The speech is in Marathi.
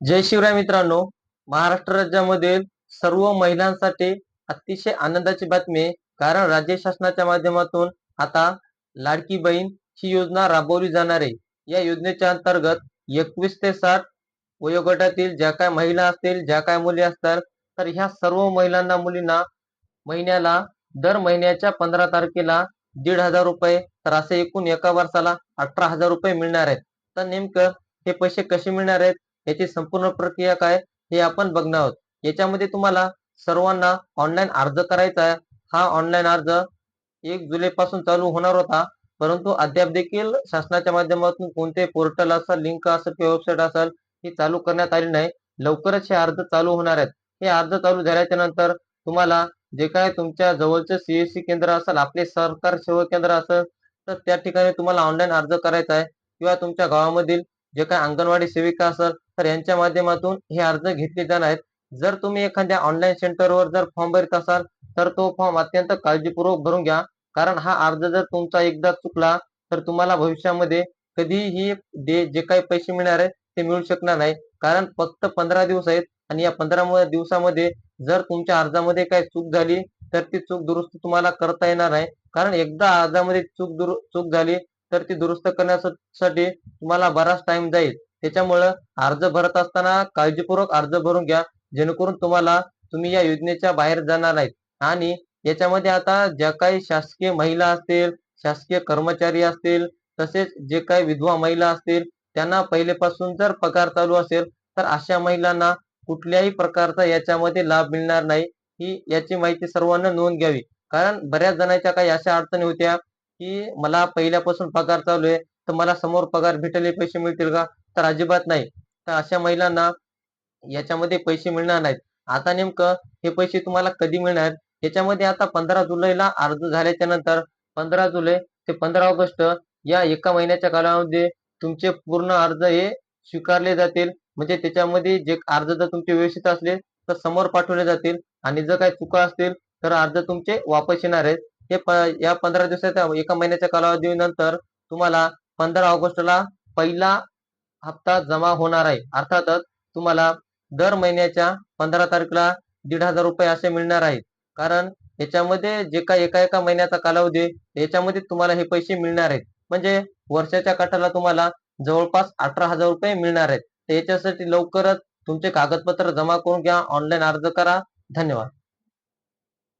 जय शिवराय मित्रांनो. महाराष्ट्र राज्यामधील सर्व महिलांसाठी अतिशय आनंदाची बातमी कारण राज्य शासनाच्या माध्यमातून आता लाडकी बहीण ही योजना राबवली जाणार आहे. या योजनेच्या अंतर्गत एकवीस ते साठ वयोगटातील ज्या काय महिला असतील ज्या काय मुली असतात तर ह्या सर्व महिलांना मुलींना महिन्याला दर महिन्याच्या पंधरा तारखेला दीड हजार रुपये तर असे एकूण एका वर्षाला अठरा हजार रुपये मिळणार आहेत. तर नेमकं हे पैसे कसे मिळणार आहेत? याची संपूर्ण प्रक्रिया काय हे आपण बघणार आहोत. याच्यामध्ये तुम्हाला सर्वांना ऑनलाईन अर्ज करायचा आहे. हा ऑनलाईन अर्ज एक जुलै पासून चालू होणार होता. परंतु अद्याप देखील शासनाच्या माध्यमातून कोणते पोर्टल असेल लिंक असेल किंवा वेबसाईट असेल ही चालू करण्यात आली नाही. लवकरच हे अर्ज चालू होणार आहेत. हे अर्ज चालू झाल्याच्यानंतर तुम्हाला जे काय तुमच्या जवळचे सीएससी केंद्र असेल आपले सरकार सेवा केंद्र असेल तर त्या ठिकाणी तुम्हाला ऑनलाईन अर्ज करायचा आहे. किंवा तुमच्या गावामधील जे काय अंगणवाडी सेविका असेल तर यांच्या माध्यमातून हे अर्ज घेतले जाणार आहेत. जर तुम्ही एखाद्या ऑनलाईन सेंटरवर जर फॉर्म भरत असाल तर तो फॉर्म अत्यंत काळजीपूर्वक भरून घ्या. कारण हा अर्ज जर तुमचा एकदा चुकला तर तुम्हाला भविष्यामध्ये कधीही दे जे काही पैसे मिळणार आहेत ते मिळू शकणार नाही. कारण फक्त पंधरा दिवस आहेत आणि या पंधरा दिवसामध्ये जर तुमच्या अर्जामध्ये काही चूक झाली तर ती चूक दुरुस्त तुम्हाला करता येणार नाही. कारण एकदा अर्जामध्ये चूक दुरु चूक झाली तर ती दुरुस्त करण्यासाठी तुम्हाला बराच टाइम जाईल. त्याच्यामुळं अर्ज भरत असताना काळजीपूर्वक अर्ज भरून घ्या. जेणेकरून तुम्हाला तुम्ही या योजनेच्या बाहेर जाणार नाहीत. आणि याच्यामध्ये आता ज्या काही शासकीय महिला असतील शासकीय कर्मचारी असतील तसेच जे काही विधवा महिला असतील त्यांना पहिलेपासून जर पगार चालू असेल तर अशा महिलांना कुठल्याही प्रकारचा याच्यामध्ये लाभ मिळणार नाही. ही याची माहिती सर्वांना नोंद घ्यावी. कारण बऱ्याच जणांच्या काही अशा अडचणी होत्या की मला पहिल्यापासून पगार चालू आहे तर मला समोर पगार भेटले पैसे मिळतील का? तर अजिबात नाही. तर अशा महिलांना याच्यामध्ये पैसे मिळणार नाहीत. आता नेमकं हे पैसे तुम्हाला कधी मिळणार? याच्यामध्ये आता पंधरा जुलैला अर्ज झाल्याच्यानंतर पंधरा जुलै ते पंधरा ऑगस्ट या एका महिन्याच्या कालावधीमध्ये तुमचे पूर्ण अर्ज हे स्वीकारले जातील. म्हणजे त्याच्यामध्ये जे अर्ज जर तुमचे व्यवस्थित असले तर समोर पाठवले जातील. आणि जर काही चुका असतील तर अर्ज तुमचे वापस येणार आहेत. हे या पंधरा दिवसाच्या एका महिन्याच्या कालावधीनंतर तुम्हाला पंधरा ऑगस्टला पहिला हप्ता जमा होणार आहे. अर्थातच तुम्हाला दर महिन्याच्या पंधरा तारखेला दीड हजार रुपये असे मिळणार आहेत. कारण याच्यामध्ये जे काही एका एका महिन्याचा कालावधी याच्यामध्ये तुम्हाला हे पैसे मिळणार आहेत. म्हणजे वर्षाच्या काठाला तुम्हाला जवळपास अठरा हजार रुपये मिळणार आहेत. तर याच्यासाठी लवकरच तुमचे कागदपत्र जमा करून घ्या. ऑनलाईन अर्ज करा. धन्यवाद.